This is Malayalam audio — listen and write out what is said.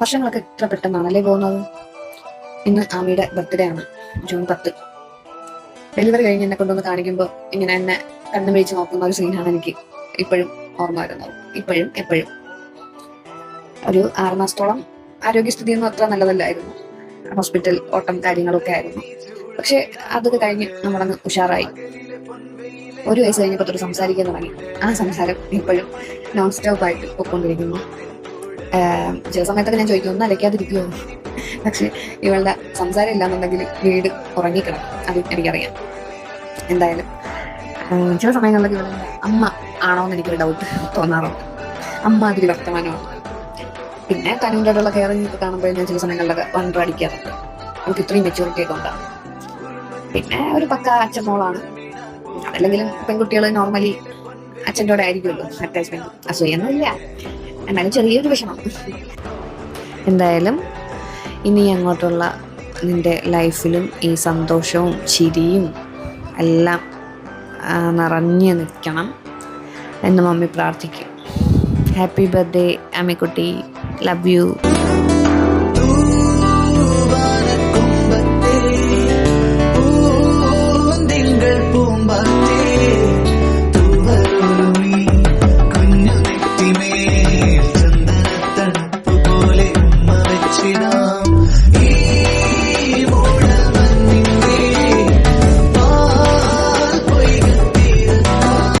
വർഷങ്ങളൊക്കെ ഇത്ര പെട്ടെന്നാണല്ലേ പോകുന്നത്? ഇന്ന് ആമിയുടെ ബർത്ത്ഡേ ആണ് ജൂൺ പത്ത്. ഡെലിവറി കഴിഞ്ഞ് എന്നെ കൊണ്ടുവന്ന് കാണിക്കുമ്പോൾ ഇങ്ങനെ എന്നെ കണ്ണു വീഴ്ച നോക്കുന്ന ഒരു സീനാണ് എനിക്ക് ഇപ്പോഴും ഓർമ്മ വരുന്നത്. ഇപ്പോഴും എപ്പോഴും. ഒരു ആറ് മാസത്തോളം ആരോഗ്യസ്ഥിതി ഒന്നും അത്ര നല്ലതല്ലായിരുന്നു. ഹോസ്പിറ്റൽ ഓട്ടം കാര്യങ്ങളൊക്കെ ആയിരുന്നു. പക്ഷെ അതൊക്കെ കഴിഞ്ഞ് നമ്മളങ്ങ് ഉഷാറായി. ഒരു വയസ്സ് കഴിഞ്ഞപ്പോൾ തൊട്ട് സംസാരിക്കാൻ തുടങ്ങി. ആ സംസാരം ഇപ്പോഴും നോൺ സ്റ്റോപ്പ് ആയിട്ട് പൊയ്ക്കൊണ്ടിരിക്കുന്നു ആഹ് ചില സമയത്തൊക്കെ ഞാൻ ചോദിക്കും അലയ്ക്കാതിരിക്കുമോ പക്ഷെ ഇവളുടെ സംസാരം ഇല്ലാന്നുണ്ടെങ്കിൽ വീട് ഉറങ്ങിക്കണം അത് എനിക്കറിയാം. എന്തായാലും ചില സമയങ്ങളിലൊക്കെ ഇവളുടെ അമ്മ ആണോ എന്ന് എനിക്കൊരു ഡൗട്ട് തോന്നാറുണ്ട്. അമ്മ അതിൽ വർത്തമാനമാണ്. പിന്നെ തനുവിന്റെ ഉള്ള കെയറിങ് ഒക്കെ കാണുമ്പോൾ ഞാൻ ചില സമയങ്ങളിലൊക്കെ വണ്ടർ അടിക്കാറുണ്ട്. നമുക്ക് ഇത്രയും മെച്ചൂരിറ്റി ഒക്കെ ഉണ്ടാകും പിന്നെ ഒരു പക്ക അച്ഛൻ മോളാണ്. അതല്ലെങ്കിലും പെൺകുട്ടികൾ നോർമലി അച്ഛന്റെ കൂടെ ആയിരിക്കുമല്ലോ. അറ്റാച്ച്മെന്റ് അസൂയൊന്നുമില്ല എന്നാലും ചെറിയൊരു വിഷമം. എന്തായാലും ഇനി അങ്ങോട്ടുള്ള നിന്റെ ലൈഫിലും ഈ സന്തോഷവും ചിരിയും എല്ലാം നിറഞ്ഞു നിൽക്കണം എന്ന് മമ്മി പ്രാർത്ഥിക്കും. Happy birthday Ammikutty. Love you